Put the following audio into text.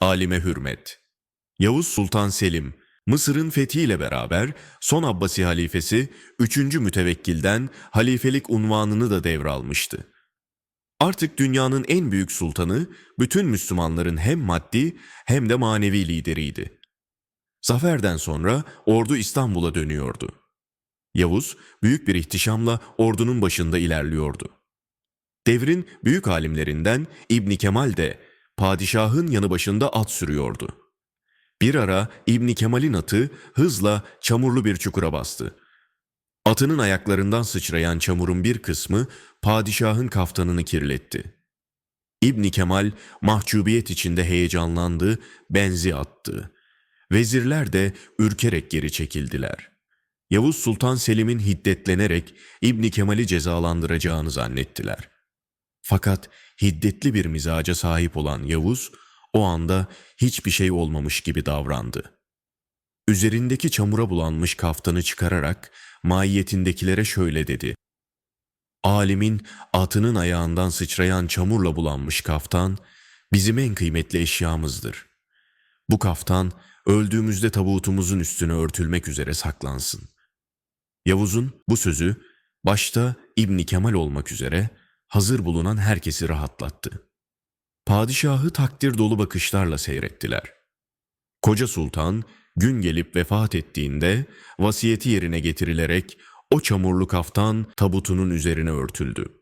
Alime hürmet. Yavuz Sultan Selim, Mısır'ın fethiyle beraber son Abbasi halifesi 3. mütevekkilden halifelik unvanını da devralmıştı. Artık dünyanın en büyük sultanı, bütün Müslümanların hem maddi hem de manevi lideriydi. Zaferden sonra ordu İstanbul'a dönüyordu. Yavuz büyük bir ihtişamla ordunun başında ilerliyordu. Devrin büyük alimlerinden İbni Kemal de padişahın yanı başında at sürüyordu. Bir ara İbni Kemal'in atı hızla çamurlu bir çukura bastı. Atının ayaklarından sıçrayan çamurun bir kısmı padişahın kaftanını kirletti. İbni Kemal mahcubiyet içinde heyecanlandı, benzi attı. Vezirler de ürkerek geri çekildiler. Yavuz Sultan Selim'in hiddetlenerek İbni Kemal'i cezalandıracağını zannettiler. Fakat hiddetli bir mizaca sahip olan Yavuz o anda hiçbir şey olmamış gibi davrandı. Üzerindeki çamura bulanmış kaftanı çıkararak mahiyetindekilere şöyle dedi. Alimin atının ayağından sıçrayan çamurla bulanmış kaftan bizim en kıymetli eşyamızdır. Bu kaftan öldüğümüzde tabutumuzun üstüne örtülmek üzere saklansın. Yavuz'un bu sözü başta İbni Kemal olmak üzere hazır bulunan herkesi rahatlattı. Padişahı takdir dolu bakışlarla seyrettiler. Koca sultan gün gelip vefat ettiğinde vasiyeti yerine getirilerek o çamurlu kaftan tabutunun üzerine örtüldü.